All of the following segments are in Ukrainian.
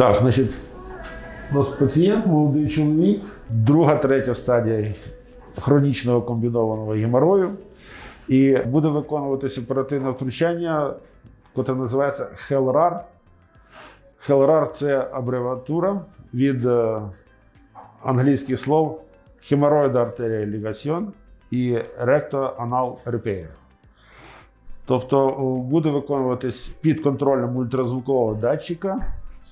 Так, значить, у нас пацієнт, молодий чоловік, друга, третя стадія хронічного комбінованого геморою. І буде виконуватися оперативне втручання, яке називається HELRAR. HELRAR – це абревіатура від е, англійських слов Hemorrhoid Arterial Ligation і Recto Anal Repair. Тобто буде виконуватись під контролем ультразвукового датчика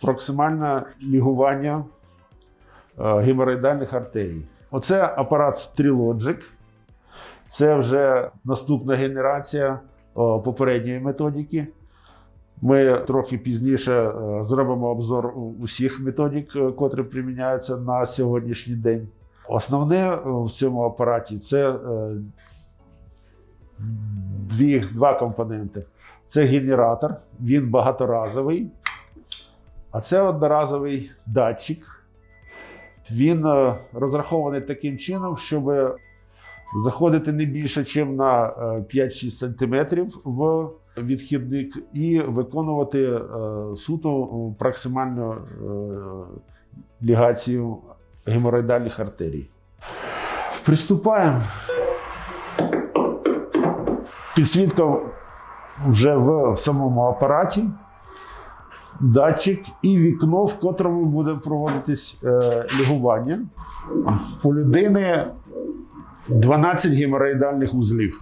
проксимальне лігування е, геморроїдальних артерій. Оце апарат Trilogic. Це вже наступна генерація попередньої методики. Ми трохи пізніше е, зробимо обзор усіх методик, е, котрі приміняються на сьогоднішній день. Основне е, в цьому апараті це е, дві, два компоненти. Це генератор, він багаторазовий, а це одноразовий датчик. Він е, розрахований таким чином, щоб заходити не більше, ніж на е, 5-6 см в відхідник і виконувати е, суто е, проксимальну е, лігацію геморроїдальних артерій. Приступаємо. Підсвітка вже в самому апараті, датчик і вікно, в котрому буде проводитись е, лігування. У людини 12 геморроїдальних вузлів.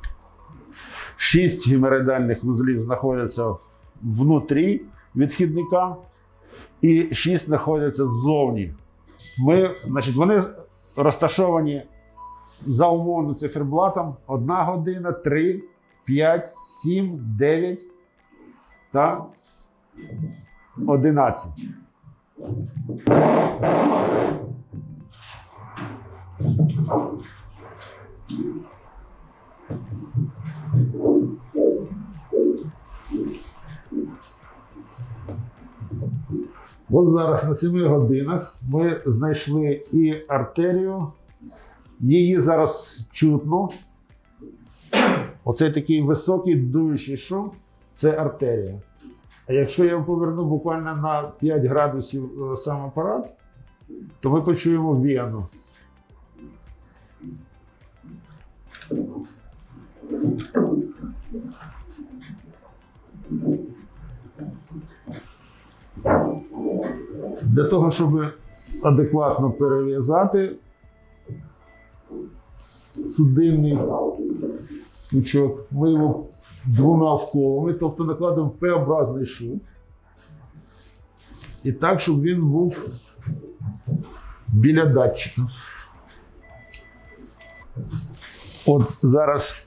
6 геморроїдальних вузлів знаходяться внутрі відхідника, і 6 знаходяться ззовні. Ми, значить, вони розташовані за умовним циферблатом 1 година, 3, 5, 7, 9 та 11. От зараз на 7 годинах ми знайшли і артерію. Її зараз чутно. Оцей такий високий дуючий шум це артерія. А якщо я поверну буквально на 5 градусів е, сам апарат, то ми почуємо вену. Для того, щоб адекватно перев'язати судинний пучок, ми його двома вколами, тобто накладемо П-образний шов. І так, щоб він був біля датчика. От зараз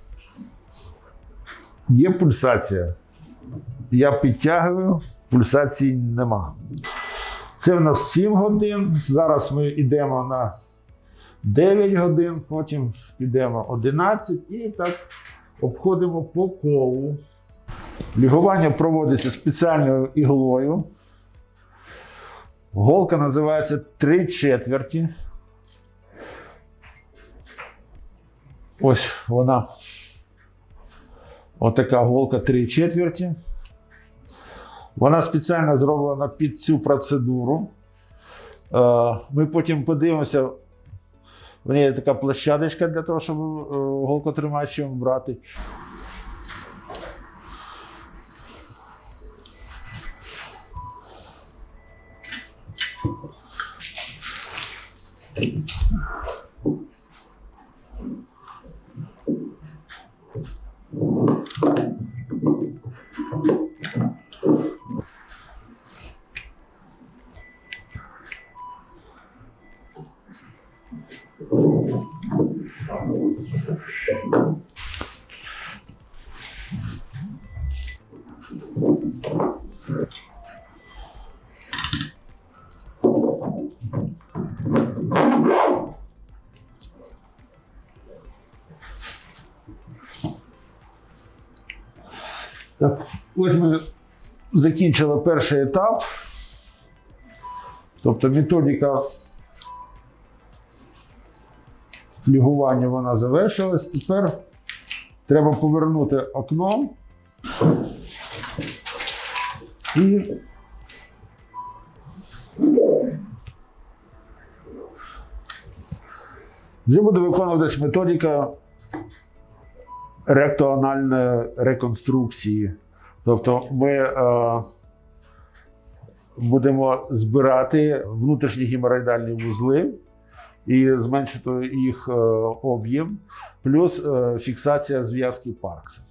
є пульсація. Я підтягую, пульсації нема. Це в нас 7 годин. Зараз ми йдемо на 9 годин, потім підемо 11 і так обходимо по колу. Лігування проводиться спеціальною іглою. Голка називається 3 четверті. Ось вона. Отака голка 3 четверті. Вона спеціально зроблена під цю процедуру. Е, Ми потім подивимося. В неї є така площадочка для того, щоб е, голкотримачем брати. Так, ось ми закінчили перший етап. Тобто методика лігування вона завершилась. Тепер треба повернути окно і вже буде виконуватись методика ректоанальної реконструкції. Тобто ми е, будемо збирати внутрішні геморроїдальні вузли і зменшити їх е, об'єм, плюс е, фіксація зв'язки Паркса.